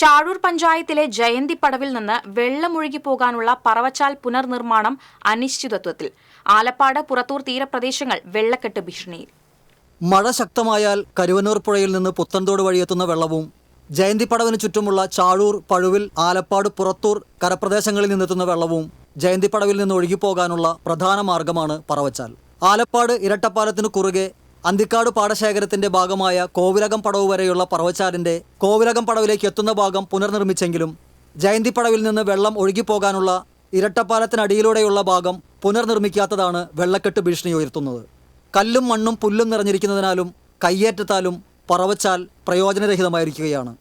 ചാഴൂർ പഞ്ചായത്തിലെ ജയന്തി പടവിൽ നിന്ന് വെള്ളമൊഴുകി പോകാനുള്ള പറവച്ചാൽ പുനർനിർമ്മാണം അനിശ്ചിതത്വത്തിൽ. ആലപ്പാട് പുറത്തൂർ തീരപ്രദേശങ്ങൾ വെള്ളക്കെട്ട് ഭീഷണിയിൽ. മഴ ശക്തമായാൽ കരുവനൂർ പുഴയിൽ നിന്ന് പുത്തൻതോട് വഴിയെത്തുന്ന വെള്ളവും ജയന്തിപ്പടവിന് ചുറ്റുമുള്ള ചാഴൂർ പഴുവിൽ ആലപ്പാട് പുറത്തൂർ കരപ്രദേശങ്ങളിൽ നിന്നെത്തുന്ന വെള്ളവും ജയന്തിപ്പടവിൽ നിന്ന് ഒഴുകിപ്പോകാനുള്ള പ്രധാന മാർഗമാണ് പറവച്ചാൽ. ആലപ്പാട് ഇരട്ടപ്പാലത്തിനു കുറുകെ അന്തിക്കാട് പാടശേഖരത്തിന്റെ ഭാഗമായ കോവിലകം പടവ് വരെയുള്ള പറവച്ചാറിന്റെ കോവിലകം പടവിലേക്ക് എത്തുന്ന ഭാഗം പുനർനിർമ്മിച്ചെങ്കിലും ജയന്തി പടവിൽ നിന്ന് വെള്ളം ഒഴുകിപ്പോകാനുള്ള ഇരട്ടപ്പാലത്തിനടിയിലൂടെയുള്ള ഭാഗം പുനർനിർമ്മിക്കാത്തതാണ് വെള്ളക്കെട്ട് ഭീഷണി ഉയർത്തുന്നത്. കല്ലും മണ്ണും പുല്ലും നിറഞ്ഞിരിക്കുന്നതിനാലും കയ്യേറ്റത്താലും പറവച്ചാൽ പ്രയോജനരഹിതമായിരിക്കുകയാണ്.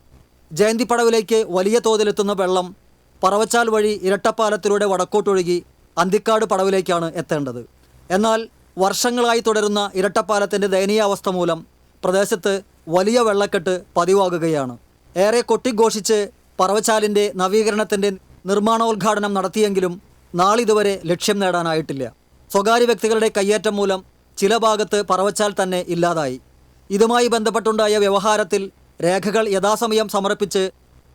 ജയന്തി പടവിലേക്ക് വലിയ തോതിലെത്തുന്ന വെള്ളം പറവച്ചാൽ വഴി ഇരട്ടപ്പാലത്തിലൂടെ വടക്കോട്ടൊഴുകി അന്തിക്കാട് പടവിലേക്കാണ് എത്തേണ്ടത്. എന്നാൽ വർഷങ്ങളായി തുടരുന്ന ഇരട്ടപ്പാലത്തിന്റെ ദയനീയാവസ്ഥ മൂലം പ്രദേശത്ത് വലിയ വെള്ളക്കെട്ട് പതിവാകുകയാണ്. ഏറെ കൊട്ടിഘോഷിച്ച് പറവച്ചാലിന്റെ നവീകരണത്തിന്റെ നിർമ്മാണോദ്ഘാടനം നടത്തിയെങ്കിലും നാളിതുവരെ ലക്ഷ്യം നേടാനായിട്ടില്ല. സ്വകാര്യ വ്യക്തികളുടെ കയ്യേറ്റം മൂലം ചില ഭാഗത്ത് പറവച്ചാൽ തന്നെ ഇല്ലാതായി. ഇതുമായി ബന്ധപ്പെട്ടുണ്ടായ വ്യവഹാരത്തിൽ രേഖകൾ യഥാസമയം സമർപ്പിച്ച്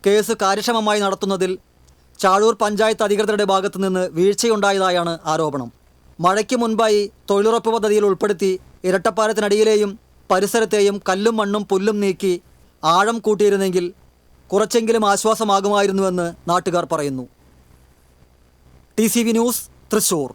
കേസ് കാര്യക്ഷമമായി നടത്തുന്നതിൽ ചാഴൂർ പഞ്ചായത്ത് അധികൃതരുടെ ഭാഗത്തു നിന്ന് വീഴ്ചയുണ്ടായതായാണ് ആരോപണം. മഴയ്ക്ക് മുൻപായി തൊഴിലുറപ്പ് പദ്ധതിയിൽ ഉൾപ്പെടുത്തി ഇരട്ടപ്പാലത്തിനടിയിലെയും പരിസരത്തെയും കല്ലും മണ്ണും പുല്ലും നീക്കി ആഴം കൂട്ടിയിരുന്നെങ്കിൽ കുറച്ചെങ്കിലും ആശ്വാസമാകുമായിരുന്നുവെന്ന് നാട്ടുകാർ പറയുന്നു. T news Thrissur.